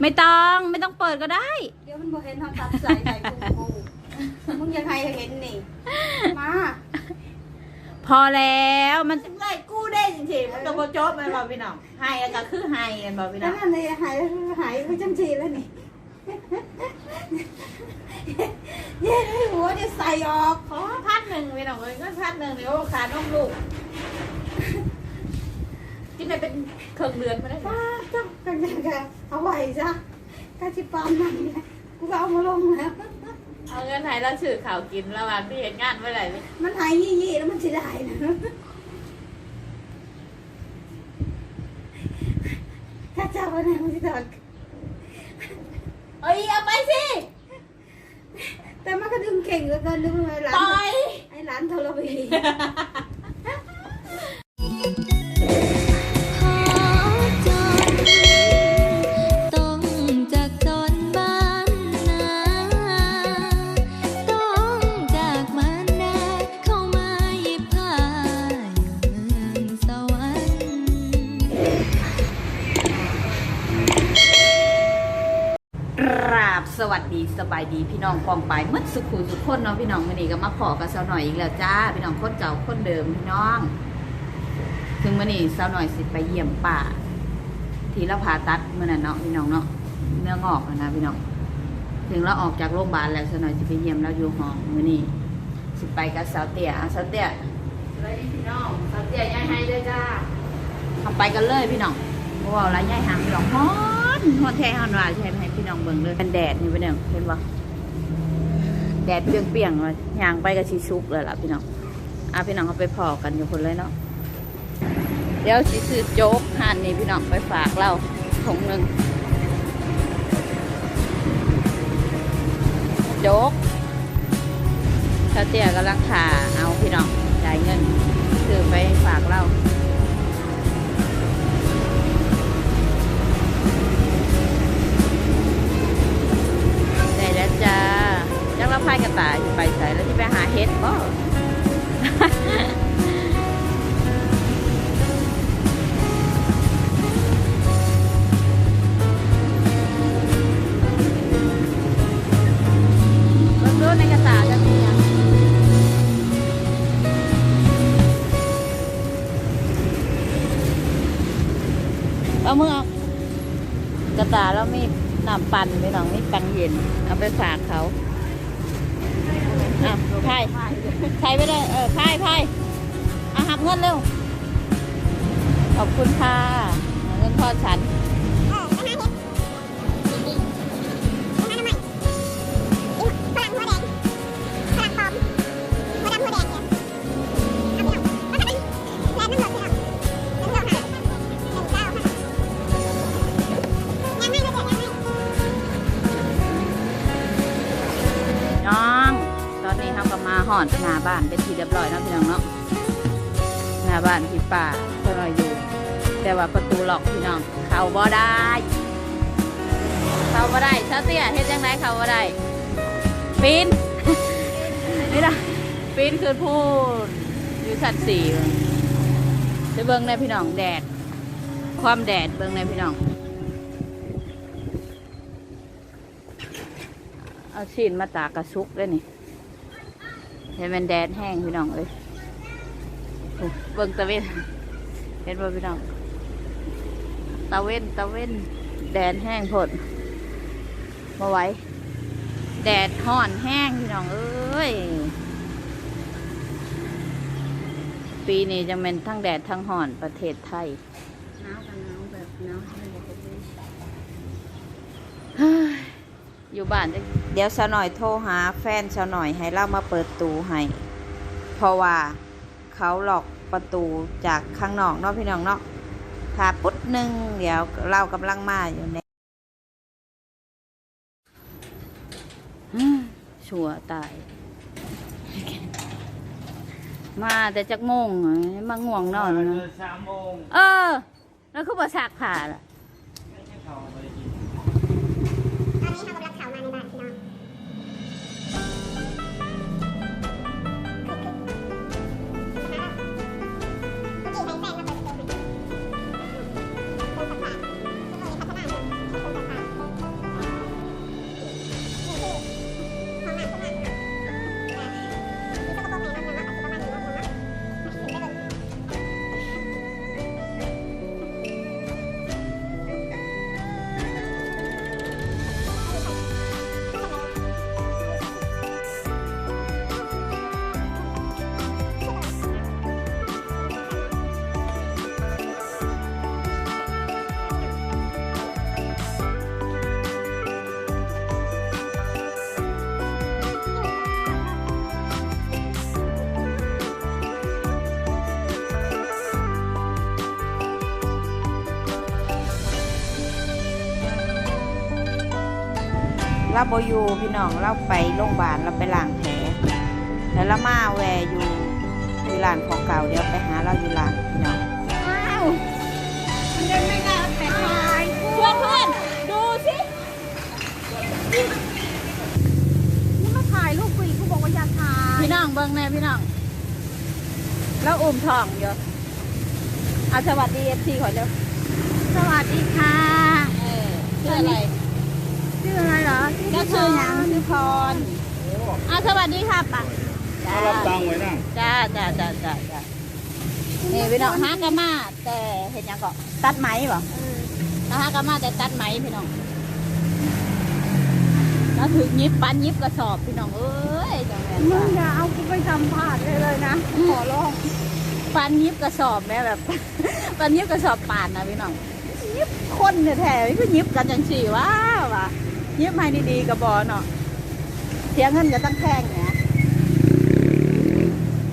ไม่ต้องไม่ต้องเปิดก็ได้ เดี๋ยวมันบ่เห็นเขาตัดใส่ใส่กูกูมึงยังไงเห็นนี่ มาพอแล้วมันไล่กู้ได้จริงๆมันก็บ่จบแม่นบ่พี่น้องให้แล้วก็คือให้แม่นบ่พี่น้แล้อวงนั่นเลยหายหายไปจังทีแล้วนี่เย้ให้หัวเนี่ยใส่ออกขอพันหนึ่งพี่น้องเอ้ยเงินพันหนึ่งเดี๋ยวขาน้องลูก กินได้เป็นเครื่องเดือนมาได้ป้าจ้ากันกันเอาไว้ซะกาชิปามนั่นแหละกูก็เอามาลงแล้วเอาเงินให้เราซื้อข้าวกินระหว่างที่เห็นงานเมื่อไหร่นี่มันหายยี่ยี่แล้วมันจะได้นะข้าเจ้าวันไหนมันจะตอดเอ้ยเอาไปสิ แต่มันก็ดึงเก่งเหลือเกินดึงไอ้หลาปล่นอยไอ้หลานโทรพี สวัสดีสบายดีพี่น้องกองไปายหมืดสุขุสุขคนเนาะพี่น้องวันนี้ก็มาขอกับสาวหน่อยอีกแล้วจ้าพี่น้องคนเก่าคนเดิมพี่น้อง ถึงวันนี้สาวหน่อยสิไปเยี่ยมป่า ที่เราผ่าตัดเมื่อนั้นเนาะพี่น้องเนาะเนื้องอกอะนะพี่น้องถึงเราออกจากโรงพยาบาลแล้วสาวหน่อยสิไปเยี่ยมเราอยู่ห้องมื่อนี้สิไปกับสาวเตี้ยอะสาวเตี้ยสวัสดีพี่น้องสาวเตี้ยย้ายให้ด้วยจ้าทำไปกันเลยพี่น้องเพราะว่าอะไรย้ายหางพี่น้องฮ อนฮอนแท้ฮอนวาใช่ไหมพี่น้องเบิ่งเลยเป็นแดดนี่พี่น้องเห็นปะแดดเปรี้ยงๆเลยยางไปกับชีชุกเลยล่ะพี่น้องอะพี่น้องเอาไปพอกันอยู่คนเลยเนาะเดี๋ยวสิซื้อโจ๊กห่นนี่พี่น้องไปฝากเราถุงหนึ่งโจ๊กชาเตียกำลังขาเอาพี่น้องจ่ายเงินซื้อไปฝากเรา จ้าจักเราพายกระต่ายไปใส่แล้วที่ไปหาเฮ็ดบ่รถรถในกระตาจะมีอะเอามือเอกระตาแล้วมีน้ำปั่นไปหน่องมีปัง เย็น เอาไปฝากเขาอะไพ่ไพ่ไปเลยเออพ่ไพ่อะหักเงินเร็ว ขอบคุณค่ะ เงินพ่อฉัน หอนหน้าบ้านเป็นที่เรียบร้อยเนาะพี่น้องเนาะหน้าบ้านที่ป่าเพื่อนเราอยู่ แต่ว่าประตูล็อกพี่น้องเข้าบ่ได้ เข้าบ่ได้เช้าเตี้ยเฮ็ดยังไงเข้าบ่ได้ปีนนี่นะปีนคือพูดอยู่ชั้นสี่จะเบิ่งในพี่น้องแดด ความแดดเบิ่งในพี่น้องเอาชีนมาตากกระซุกด้วยนี่ เห็นมันแดดแห้งพี่น้องเอ้ยโอ้เบิ่งตะเวนเห็นบ่พี่น้องตะเวนตะเวนแดดแห้งผดมาไว้แดดห่อนแห้งพี่น้องเอ้ยปีนี้จะเป็นทั้งแดดทั้งห่อนประเทศไทย หนาวกันหนาวแบบหนาวให้บอกเลย อยู่บ้านจะเดี๋ยวสาวหน่อยโทรหาแฟนสาวหน่อยให้เรามาเปิดตูให้เพราะว่าเขาหลอกประตูจากข้างนอกเนาะพี่น้องเนาะถ้าปุ๊ดหนึ่งเดี๋ยวเรากำลังมาอยู่ในฮึ่มชัวตาย มาแต่จักโมงอะมาง่วงนอนนะสามโมงเออ แล้วคือประสากผ่าล่ะ เราบอยู่พี่น้องเราไปโรงพยาบาลเราไปล้างแผลแล้วเรามาแวะอยู่อยู่ร้านของเก่าเดี๋ยวไปหาเราอยู่ร้านพี่น้องอ้าวมันเดินไม่ได้แต่ทายกูเพื่อนเพื่อนดูสินี่มาถ่ายรูปกูอีกกูบอกว่าอย่าถ่ายพี่น้องเบิ่งแน่พี่น้องแล้วอุ้มท้องอยู่เอาสวัสดีเอฟซีขอเร็วสวัสดีค่ะเออชื่ออะไร ชื่ออะไรเหรอก็ชื่อหยังชื่อพรอะสวัสดีค่ะป่ะจ้ารับตังค์ไว้นะจ้าจ้าจ้าจ้าจ้านี่พี่น้องหากะมาแต่เห็นหยังก็ตัดไหมบ่เออนะฮะก็มาแต่ตัดไหมพี่น้องแล้วถึงยิบปันยิบกระสอบพี่น้องเอ้ยจังแม่นมึว่างอย่าเอากูไปทำผ่านเลยเลยนะขอร้องปันยิบกระสอบแม่แบบ ปันยิบกระสอบป่านนะพี่น้องยิบคนเนี่ยแท้ๆคือยิบกันจังสี่ว้าว ว่ะยิบให้ดีๆกับบอเนาะเสียเงินจะตั้งแพงเนี่ย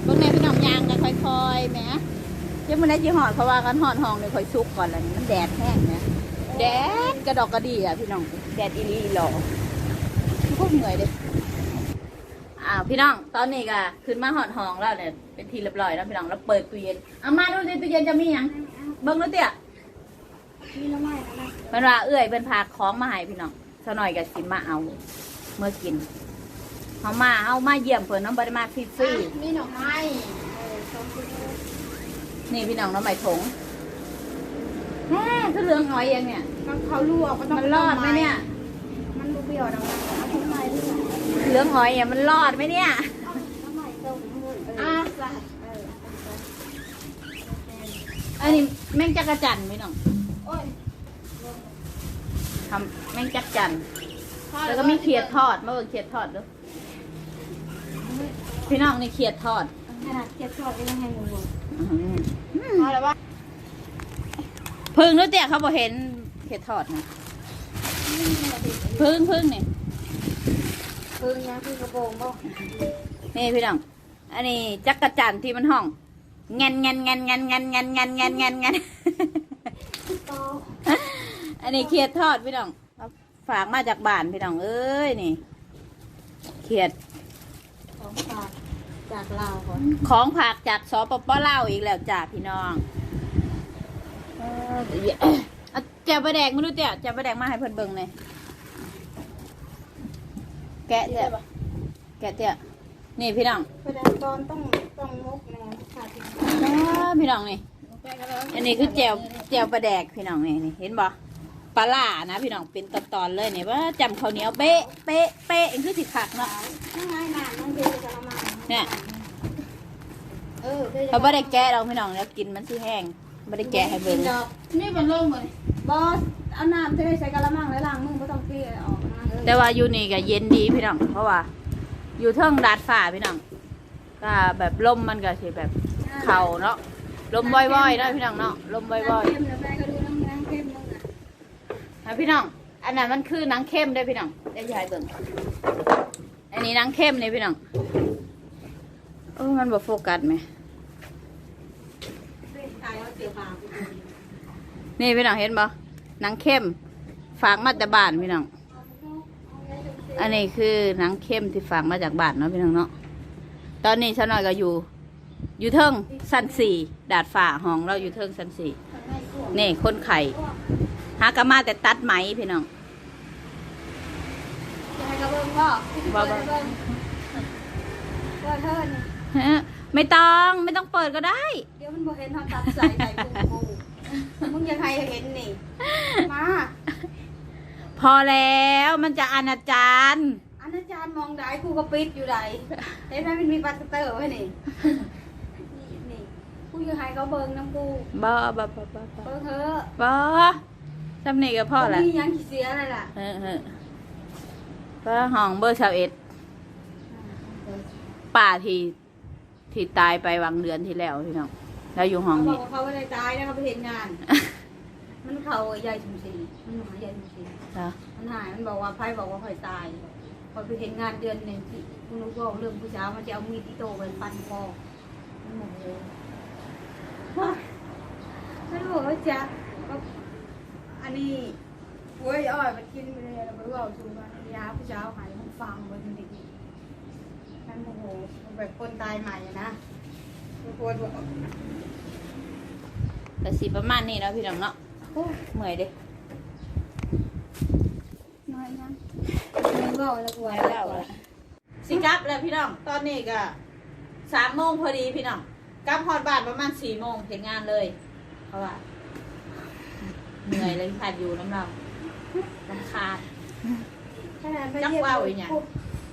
เบางในพี่น้องยางกันค่อยๆแหมเดี๋ยังมันได้จีหอดเพราะว่ากันหอดห้องเนี่ยค่อยซุกก่อนแล้วนี่มันแดดแห้งเนี่ยแดดกระดอกกระดีอะพี่น้องแดดอีหลีอีหลอพวกเหนื่อยเลยอ่าวพี่น้องตอนนี้ก็ขึ้นมาหอดห้องแล้วเนี่ยเป็นทีเรียบร้อยแล้วพี่น้องแล้วเปิดตู้เย็นเอามาดูสิตู้เย็นจะมีหยังเบิ้งแล้วเตี้ยมีละไม่นะเป็นว่าเอื้อยเป็นพาของมาให้พี่น้อง สหน่อยกับสิมาเอา เมื่อกินเอามาเอามาเยี่ยมเพิ่นน้องบริมาฟรีมีหน่อไม้เออสองชิ้นๆนี่พี่น้องน้องใหม่ถงแม่คือเรื่องหอยเองเนี่ย มันเขาลวกก็ต้องมันรอดไหมเนี่ย มันดูเบี้ยวดังนั้นเอาทำไมด้วยเรื่องหอยเนี่ยมันรอดไหมเนี่ยทำไมตรงนู้นเออะอใส่เอออันนี้แมงจักรจันทร์พี่น้องโอ้ย ทำแมงจักรจันทร์แล้วก็มีเขียดทอดมาเบิ่งเขียดทอดดูพี่น้องนี่เขียดทอดขนาดเก็บทอดยังให้หนูอื้อหือเอาละว่าพึ่งนู้นเตี้ยเขาบอกเห็นเขียดทอดนะพึ่งพึ่งนี่พึ่งนะพึ่งกระโปรงบ่นี่พี่น้องอันนี้จักรจันทร์ที่มันห้องเงนเงนเงนเงนเงนเงนเงนเงนเงนเงนโต อันนี้เขียดทอดพี่น้องเอาฝากมาจากบ้านพี่น้องเอ้ยนี่ เขียดของฝากจากลาวก่อนของผักจากสปปลาวอีกแล้วจ้าพี่น้องเออเดี๋ยวเอาแจวปลาแดกไม่รู้เตี้ยแจวปลาแดกมาให้เพิ่นเบิ่งหน่อยแกะเตี้ยแกะเตี้ยนี่พี่น้องแสดงตอนต้องต้องมุกแน่ค่ะที่อ้าพี่น้องนี่อันนี้คือแจวแจวปลาแดกพี่น้องนี่นี่เห็นบ่ ปลาล่านะ พี่น้องเป็นตอนๆเลยนี่ว่าจำข้าวเหนียวเป๊ะเป๊ะเป๊ะอันคือสิขักเนาะง่ายๆนะน้องเบลจะละมาเนี่ยเออเขาไม่ได้แกะเราพี่น้องแล้วกินมันสิแห้งไม่ได้แกะให้เบิ่งนี่เป็นเรื่องเลยบอสเอาน้ำเทใส่กะละมังแล้วล้างมือไม่ต้องเกลี่ยออกนะเออแต่ว่าอยู่นี่ก็เย็นดีพี่น้องเพราะว่า อยู่เทิงดาดฟ้าพี่น้องก็แบบลมมันก็สิแบบเข่าเนาะลมว่อยๆเนาะพี่น้องเนาะลมว่อยน้ นะพี่น้อง อันนั้นมันคือนังเข้มเด้พี่น้องได้ยายเบิ่งอันนี้นังเข้มนี่พี่น้องเออมันบ่โฟกัสไหมนี่พี่น้องเห็นบ่นังเข้มฝากมาจากบ้านพี่น้อง อันนี้คือนังเข้มที่ฝากมาจากบ้านเนาะพี่น้องเนาะ ตอนนี้ฉันน้อยก็อยู่ อยู่เทิงสันสี่ดาดฝ่าห้องเราอยู่เทิงสันสี่นี่คนไข่ หากะมาแต่ตัดไหมพี่น้องจะให้กระเบื้องพ่อบ่บ่เบิ้งเปิดเทินฮะไม่ต้องไม่ต้องเปิดก็ได้ เดี๋ยวมันบ่เห็นทางตัดใส่ใส่พุงกูมึงยังให้เห็นนี่ มา พอแล้วมันจะอนาจารอันอาจารย์มองได้กูก็ปิดอยู่ใดเห็นไหมมันมีปัสเตอร์ไว้นี่นี่นี่กูยังให้เขาเบิ่งน้ำกูบ่บ่บ่บ่บ่เบิ่งเถอะบ่ จำนี่ก็พอละมีหยังขี้เสียอะไรล่ะเออเออก็ห้องเบอร์ชาวเอ็ดป่าที่ที่ตายไปวังเดือนที่แล้วพี่น้องแล้วอยู่ห้องเขาบอนี้กว่าเขาไม่ได้ตายนะเขาไปเห็นงาน มันเขาใหญ่ชุมศรีมันหายใหญ่ชุมศรีเหรอมันหายมันบอกว่าไพ่บอกว่าคอยตายพอไปเห็นงานเดือนหนึ่งที่คุณรู้ว่าเรื่องผู้สาวมันจะเอามีดที่โตไปฟันคอมันโมโหไม่รู้ว่าจะ อันนี้โอ้ยอ้อยมันกินไปเลยแล้วมันก็เอาชูมายาผู้เช้าหายมันฟังมันเด็กๆนั่นโอ้โหแบบคนตายใหม่อะนะปวดหัวแต่สิประมาณนี้เนาะพี่น้องเนาะโอ้ยเมื่อยเด้น้อยนะมันก็แล้วปวดแล้วแล้วล่ะสิกลับแล้วพี่น้อง ตอนนี้ก็สามโมงพอดีพี่น้องกลับฮอดบ้านประมาณสี่โมงเห็นงานเลย เพราะว่า เหนื่อยเลยขาดอยู่น้ำเราลำคาญ ขนาดไปจักเยี่ยมว่าวอีหยังกู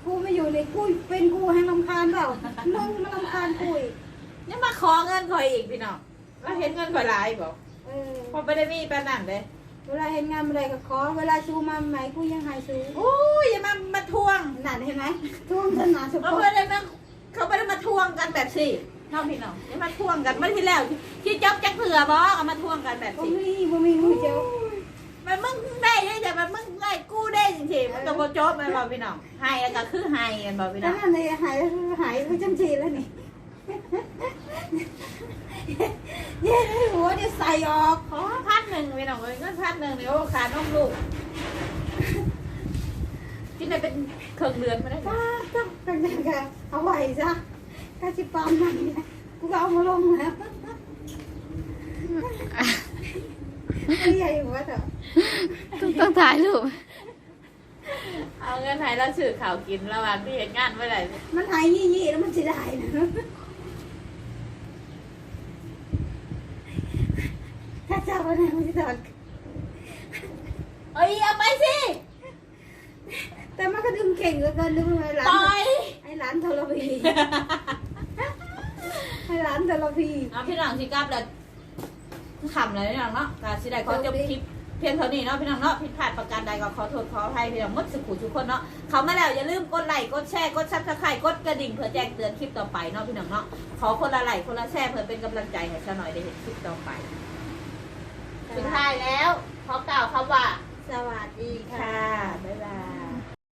กูไม่อยู่เลยกูเป็นกูให้ลำคาญเปล่ามึงมาลำคาญกูอีกยังมาขอเงินคอยอีกพี่น้องแล้วเห็นเงินคอยหลายบอกเออพอไปได้มีปานนั่นเลยเวลาเห็นงานอะไรก็ขอ เวลาชูมาใหม่กูยังให้ซื้อโอ้ยอย่ามามาทวงนั่นเห็นไหมท่วงสนาสุเขาขไม่ได้มาเขาไม่ได้มาทวงกันแบบสิ น้องพี่น้องอย่ามาทวงกันเมื่อที่แล้วที่จ๊อบจักเผื่อบอกเอามาทวงกันแบบบ่สิมีบ่มีกูเจ้ามันมึงได้ได้แต่มันมึงได้กูได้จริงๆมันต้องโจบมันบอกพี่น้องให้แล้วก็คือให้กันบอกพี่น้นั่องนน่ะเลยหายหายไปจำจีแล้วนี่เย้หัวเนี่ยใส่ออกขอพันหนึ่งพี่น้องเลยเงินพันหนึ่งเนี่ยโอ้ขาน้องลูกกินได้เป็นเครื่องเดือนมาได้ป้าต้องกันกันเอาไว้ซะ กาจิปามมันนะกูก็เอามาลงแล้วใหญ่หัวเถอะต้องต้องถ่ายรูปเอาเงินให้แล้วสื่อข่าวกินระหว่างที่เห็นงานเมื่อไหร่มันหายยี่ยี่แล้วมันจะได้นะถ้าจับมันมันจะโดเอ้ยเอาไปสิ แต่มันก็ดึงเก่งเหลือเกินดึงไอ้หลานไอ้หลานทรพี ไอ้หลานทรพีเอาพี่น้องสิกลับแล้วขำเลยพี่น้องเนาะการสิได้ขอจบคลิปเพียงเท่านี้เนาะพี่น้องเนาะผิดพลาดประการใดก็ขอโทษขออภัยพี่น้องหมดสุขุทุกคนเนาะเขามาแล้วอย่าลืมกดไลค์กดแชร์กดซับสไครต์กดกระดิ่งเพื่อแจ้งเตือนคลิปต่อไปเนาะพี่น้องเนาะขอคนละไลค์คนละแชร์เพื่อเป็นกำลังใจให้ฉันหน่อยได้เห็นคลิปต่อไปสุดท้ายแล้วขอกล่าวคำว่า